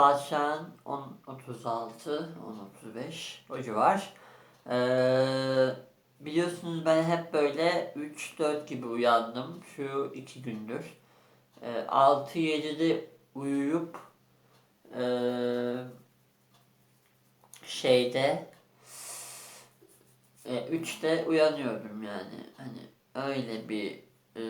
An 10.36, 10.35 o civar. Ee, biliyorsunuz ben hep böyle 3-4 gibi uyandım şu iki gündür. Ee, 6-7'de uyuyup ee, şeyde e, 3'te uyanıyorum yani. Hani öyle bir e,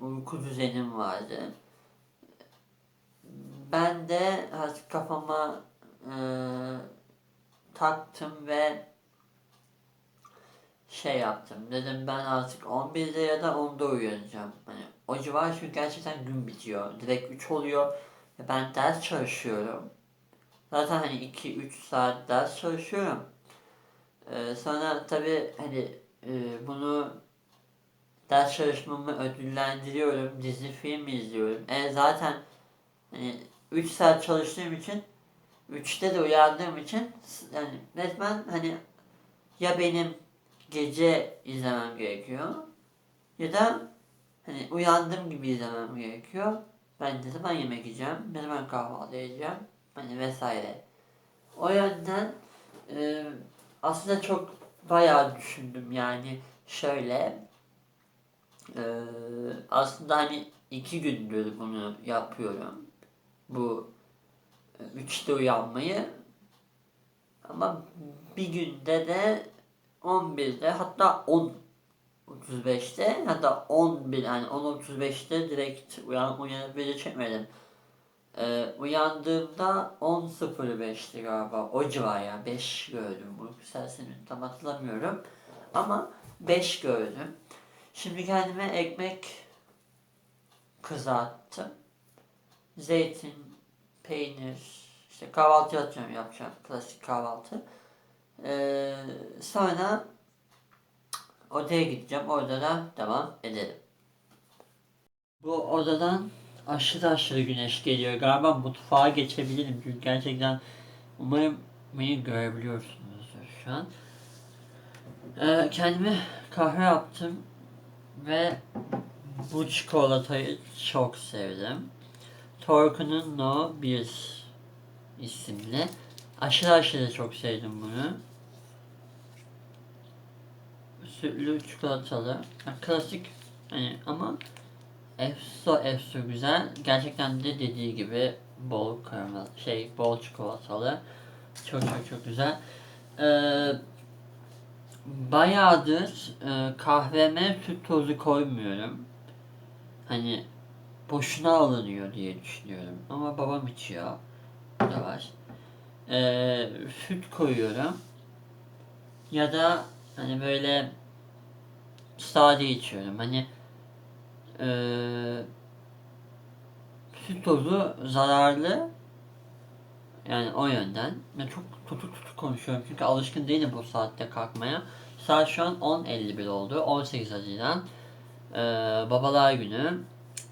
uyku düzenim vardı. Ben de kafama e, taktım ve şey yaptım. Dedim ben artık 11'de ya da 10'da uyanacağım. Hani o civar çünkü gerçekten gün bitiyor. Direkt 3 oluyor. Ben ders çalışıyorum. Zaten hani 2-3 saat ders çalışıyorum. Ee, sonra tabi hani e, bunu ders çalışmamı ödüllendiriyorum. Dizi film izliyorum. E zaten hani 3 saat çalıştığım için 3'te de uyandığım için yani resmen hani ya benim gece izlemem gerekiyor ya da hani uyandığım gibi izlemem gerekiyor. Ben ne zaman yemek yiyeceğim, ne zaman kahvaltı edeceğim hani vesaire. O yönden e, aslında çok bayağı düşündüm yani şöyle e, aslında hani iki gündür bunu yapıyorum bu e, üçte uyanmayı ama bir günde de 11'de hatta 10 35'te hatta 11 yani 10.35'te direkt uyan uyanıp video çekmedim. Ee, uyandığımda 10.05'ti galiba. O civar ya. 5 gördüm. Bu sesini tam hatırlamıyorum. Ama 5 gördüm. Şimdi kendime ekmek kızarttım. Zeytin, peynir, işte kahvaltı yapacağım yapacağım. Klasik kahvaltı. Ee, sonra odaya gideceğim. Orada da devam edelim. Bu odadan aşırı aşırı güneş geliyor. Galiba mutfağa geçebilirim. Çünkü gerçekten umarım beni görebiliyorsunuzdur şu an. Ee, kendime kahve yaptım ve bu çikolatayı çok sevdim. Torku'nun No 1 isimli. Aşırı aşırı çok sevdim bunu. Sütlü çikolatalı. Yani klasik hani ama efso efso güzel. Gerçekten de dediği gibi bol karamel şey bol çikolatalı. Çok çok çok güzel. Ee, bayağıdır e, kahveme süt tozu koymuyorum. Hani boşuna alınıyor diye düşünüyorum. Ama babam içiyor. Bu da var. Ee, süt koyuyorum. Ya da hani böyle sade içiyorum. Hani ee, süt tozu zararlı. Yani o yönden. Ben çok tutuk tutuk konuşuyorum çünkü alışkın değilim bu saatte kalkmaya. Saat şu an 10.51 oldu. 18 Haziran. Ee, Babalar Günü.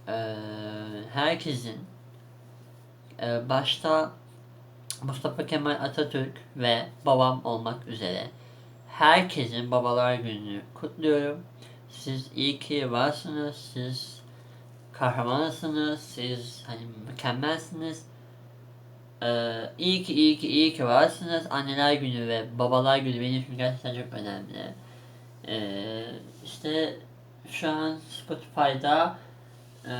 Ee, herkesin e, başta Mustafa Kemal Atatürk ve babam olmak üzere herkesin Babalar Günü'nü kutluyorum. Siz iyi ki varsınız. Siz kahramansınız. Siz hani mükemmelsiniz. Ee, iyi ki iyi ki iyi ki varsınız. Anneler günü ve babalar günü benim için gerçekten çok önemli. Ee, işte şu an Spotify'da e,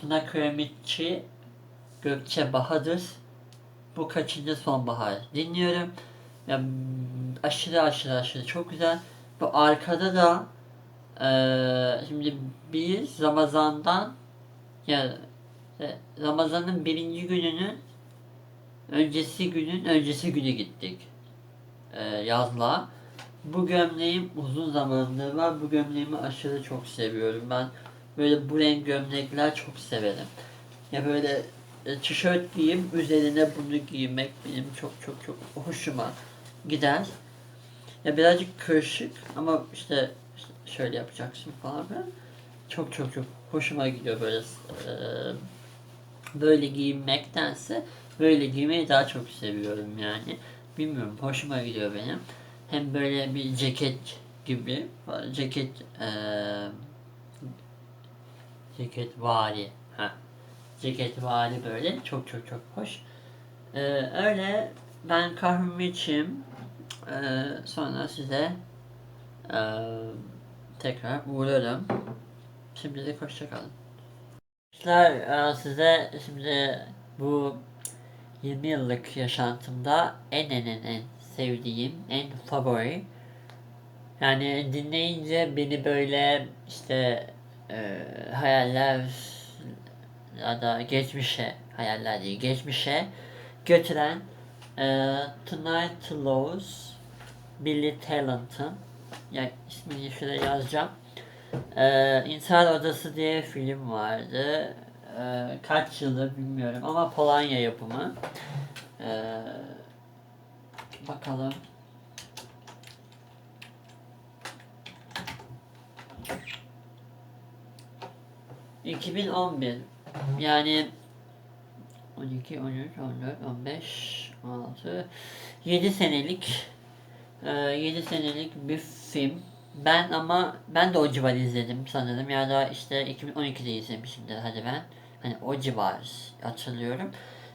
Tuna Kıramitçi Gökçe Bahadır bu kaçıncı sonbahar dinliyorum. Ya, aşırı aşırı aşırı çok güzel. Bu arkada da ee, şimdi biz Ramazan'dan ya e, Ramazan'ın birinci gününün öncesi günün öncesi günü gittik ee, yazla. Bu gömleğim uzun zamandır var. Bu gömleğimi aşırı çok seviyorum. Ben böyle bu renk gömlekler çok severim. Ya böyle e, tişört giyip üzerine bunu giymek benim çok çok çok hoşuma gider. Ya birazcık kırışık ama işte, şöyle yapacaksın falan filan. Çok çok çok hoşuma gidiyor böyle e, böyle giyinmektense böyle giymeyi daha çok seviyorum yani. Bilmiyorum hoşuma gidiyor benim. Hem böyle bir ceket gibi ceket e, ceket vari ha ceket vari böyle çok çok çok hoş. Ee, öyle ben kahvemi içeyim. Ee, sonra size ee, tekrar uğrarım. Şimdilik hoşçakalın. Arkadaşlar ee, size şimdi bu 20 yıllık yaşantımda en en en en sevdiğim, en favori yani dinleyince beni böyle işte e, hayaller ya da geçmişe, hayaller değil, geçmişe götüren e, Tonight to Lose Billy Talent'ın ya ismini şuraya yazacağım. E, İntihar Odası diye film vardı. E, kaç yılı bilmiyorum ama Polonya yapımı. E, bakalım. ...2011... ...yani... ...12, 13, 14, 15, 16... ...7 senelik... ...7 senelik bir film... ...ben ama... ...ben de o civar izledim sanırım... ...ya da işte 2012'de izlemişimdir hadi ben... ...hani o civar hatırlıyorum...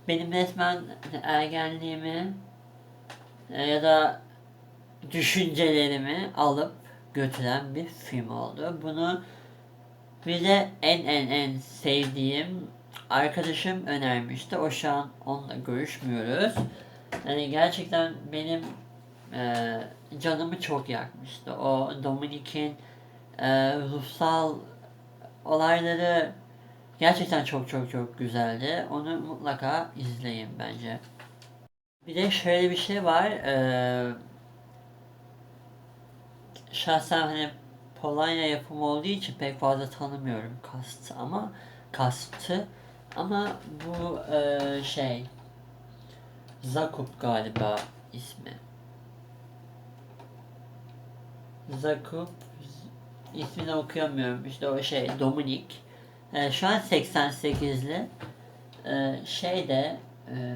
...benim resmen ergenliğimi... e, ...ya da... ...düşüncelerimi alıp... ...götüren bir film oldu. Bunu... Bir de en en en sevdiğim arkadaşım önermişti. O şu an onunla görüşmüyoruz. Yani gerçekten benim e, canımı çok yakmıştı. O Dominik'in e, ruhsal olayları gerçekten çok çok çok güzeldi. Onu mutlaka izleyin bence. Bir de şöyle bir şey var. E, şahsen hani Polonya yapımı olduğu için pek fazla tanımıyorum kast ama kastı ama bu e, şey Zakup galiba ismi. Zakup ismini okuyamıyorum. İşte o şey Dominik. E, şu an 88'li. E, şey de e,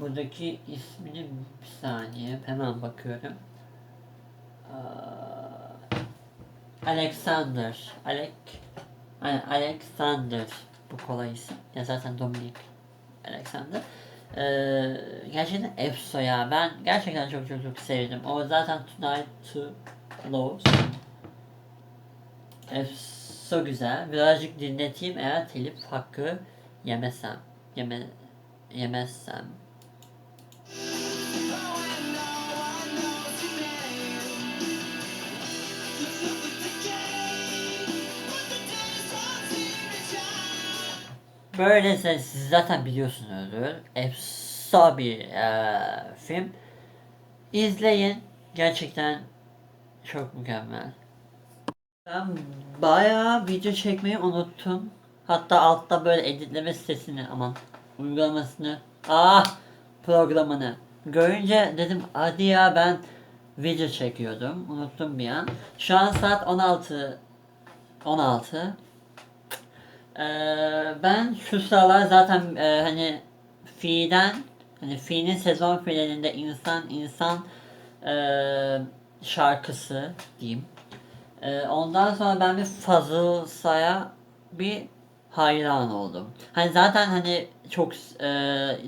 Buradaki ismini bir saniye hemen bakıyorum. Alexander. Aynen, Alexander bu kolay isim. Ya zaten Dominic Alexander. Ee, gerçekten Efso ya. Ben gerçekten çok çok çok sevdim. O zaten Tonight to Lose. Efso güzel. Birazcık dinleteyim eğer telif hakkı yemesem. Yeme, yemezsem. Böylese siz zaten biliyorsunuzdur. Efsa bir e, film. İzleyin. Gerçekten çok mükemmel. Ben bayağı video çekmeyi unuttum. Hatta altta böyle editleme sitesini aman uygulamasını ah programını görünce dedim hadi ya ben video çekiyordum. Unuttum bir an. Şu an saat 16 16 ee, ben şu sıralar zaten e, hani fiilden hani fiilin sezon finalinde insan insan e, şarkısı diyeyim. E, ondan sonra ben bir Fazıl Say'a bir hayran oldum. Hani zaten hani çok e,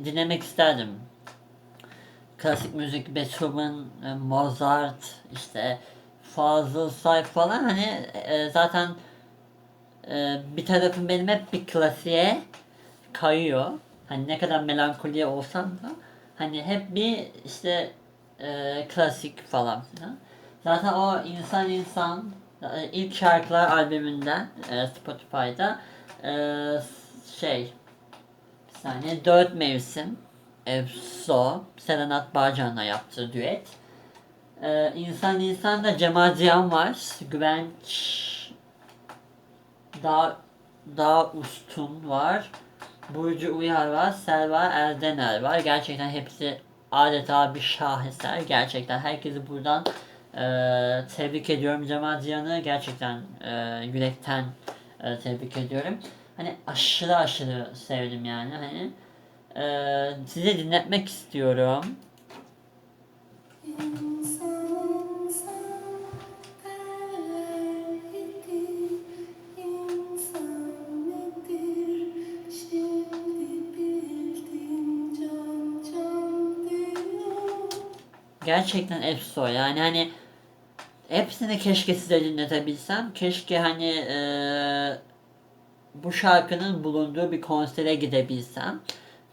dinlemek isterdim. Klasik müzik Beethoven, e, Mozart, işte Fazıl Say falan hani e, zaten ee, bir tarafım benim hep bir klasiğe kayıyor. Hani ne kadar melankoliye olsam da hani hep bir işte e, klasik falan filan. Zaten o insan insan e, ilk şarkılar albümünden e, Spotify'da e, şey bir saniye dört mevsim Efso Serenat Bağcan'la yaptığı düet. E, insan insan da Cemal Cihan var. Güvenç daha daha Ustun var. Burcu Uyar var. Selva Erdener var. Gerçekten hepsi adeta bir şaheser. Gerçekten herkesi buradan e, tebrik ediyorum. Cemal Ziyan'ı gerçekten e, yürekten e, tebrik ediyorum. Hani aşırı aşırı sevdim yani. Hani e, size dinletmek istiyorum. Gerçekten efso yani hani hepsini keşke size dinletebilsem. Keşke hani eee, bu şarkının bulunduğu bir konsere gidebilsem.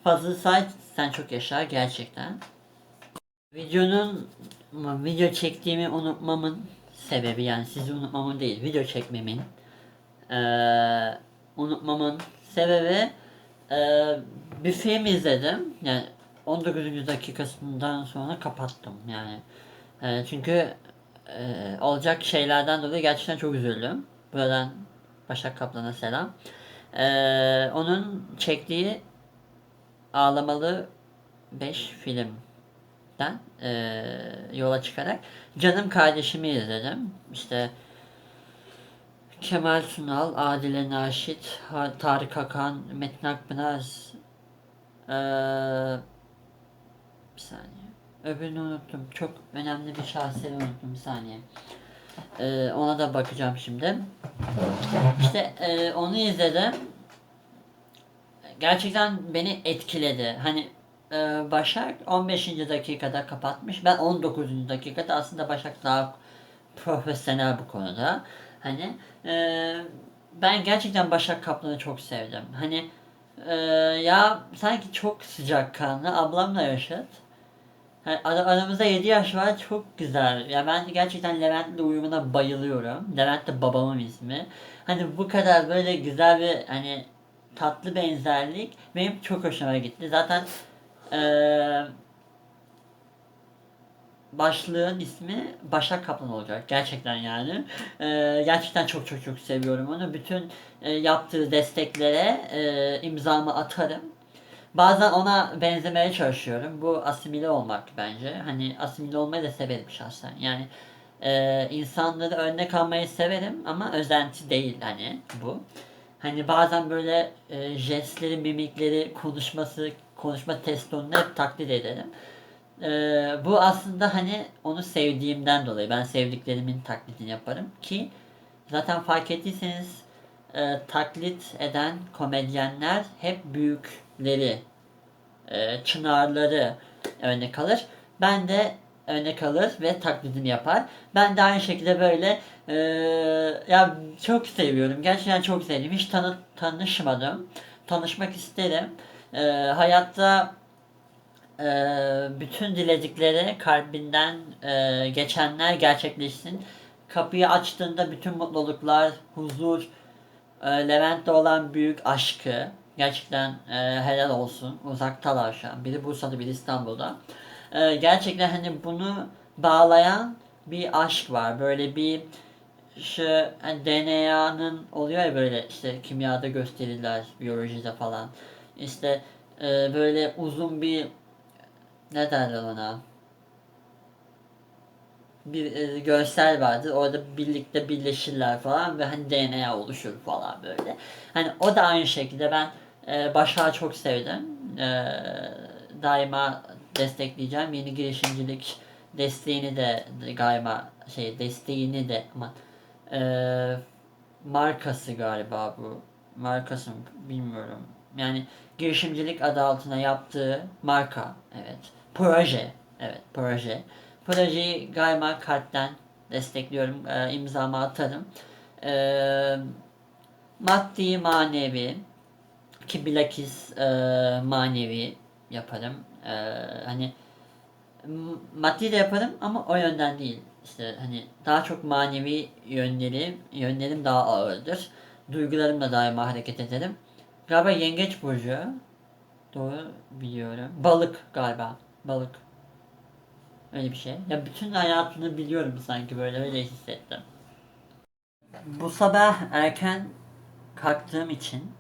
Fazıl Say sen çok yaşa gerçekten. Videonun video çektiğimi unutmamın sebebi yani sizi unutmamın değil video çekmemin eee, unutmamın sebebi eee, bir film izledim yani 19. dakikasından sonra kapattım yani Eee, çünkü eee, olacak şeylerden dolayı gerçekten çok üzüldüm buradan Başak Kaplan'a selam Eee, onun çektiği Ağlamalı 5 filmden eee, yola çıkarak Canım Kardeşimi izledim. İşte Kemal Sunal, Adile Naşit, Tarık Akan, Metin Akpınar eee, bir saniye. Öbürünü unuttum. Çok önemli bir şahsiyeti unuttum. Bir saniye. Eee, ona da bakacağım şimdi. İşte eee, onu izledim gerçekten beni etkiledi. Hani e, Başak 15. dakikada kapatmış. Ben 19. dakikada aslında Başak daha profesyonel bu konuda. Hani e, ben gerçekten Başak Kaplan'ı çok sevdim. Hani e, ya sanki çok sıcakkanlı ablamla yaşıt. Yani ara- aramızda 7 yaş var çok güzel. Ya ben gerçekten Levent'le uyumuna bayılıyorum. Levent de babamın ismi. Hani bu kadar böyle güzel bir hani tatlı benzerlik benim çok hoşuma gitti. Zaten eee başlığın ismi Başak Kaplan olacak. Gerçekten yani. Eee, gerçekten çok çok çok seviyorum onu. Bütün e, yaptığı desteklere e, imzamı atarım. Bazen ona benzemeye çalışıyorum. Bu asimile olmak bence. Hani asimile olmayı da severim şahsen. Yani e, insanları örnek almayı severim ama özenti değil hani bu. Hani bazen böyle e, jestleri, mimikleri, konuşması, konuşma test tonunu hep taklit ederim. E, bu aslında hani onu sevdiğimden dolayı. Ben sevdiklerimin taklidini yaparım ki zaten fark ettiyseniz e, taklit eden komedyenler hep büyükleri, e, çınarları örnek alır. Ben de örnek alır ve taklidini yapar. Ben de aynı şekilde böyle e, ya çok seviyorum. Gerçekten çok sevdim. Hiç tanı, tanışmadım. Tanışmak isterim. E, hayatta e, bütün diledikleri kalbinden e, geçenler gerçekleşsin. Kapıyı açtığında bütün mutluluklar, huzur, e, Levent'te olan büyük aşkı gerçekten e, helal olsun. Uzaktalar şu an. Biri Bursa'da, biri İstanbul'da. E, gerçekten hani bunu bağlayan bir aşk var. Böyle bir şu hani DNA'nın oluyor ya böyle işte kimyada gösterirler, biyolojide falan. İşte e, böyle uzun bir ne derler ona? bir e, görsel vardır. Orada birlikte birleşirler falan ve hani DNA oluşur falan böyle. Hani o da aynı şekilde ben e, Başak'ı çok sevdim. E, daima destekleyeceğim. Yeni girişimcilik desteğini de galiba şey desteğini de ama e, markası galiba bu. Markası mı bilmiyorum. Yani girişimcilik adı altına yaptığı marka. Evet. Proje. Evet proje. Projeyi galiba kalpten destekliyorum. E, imzamı atarım. E, maddi manevi ki bilakis e, manevi yaparım. E, hani maddi de yaparım ama o yönden değil. İşte hani daha çok manevi yönleri, yönlerim daha ağırdır. Duygularımla daima hareket ederim. Galiba yengeç burcu. Doğru biliyorum. Balık galiba. Balık. Öyle bir şey. Ya bütün hayatını biliyorum sanki böyle öyle hissettim. Bu sabah erken kalktığım için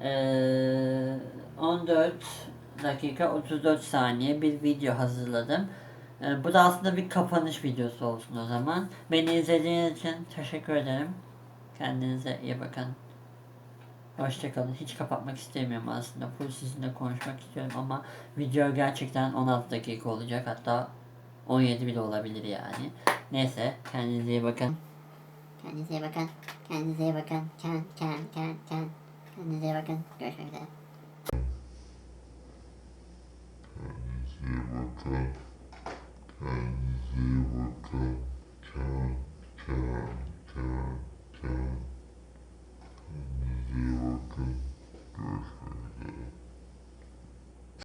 eee 14 dakika 34 saniye bir video hazırladım. Eee, bu da aslında bir kapanış videosu olsun o zaman. Beni izlediğiniz için teşekkür ederim. Kendinize iyi bakın. Hoşçakalın. Hiç kapatmak istemiyorum aslında. Full sizinle konuşmak istiyorum ama video gerçekten 16 dakika olacak. Hatta 17 bile olabilir yani. Neyse kendinize iyi bakın. Kendinize iyi bakın. Kendinize iyi bakın. Kend, kend, kend, kend. Kendinize bakın. Can üzere. Kendinize Can zero bakın. Can, can, can, can. Can bakın. Görüşmek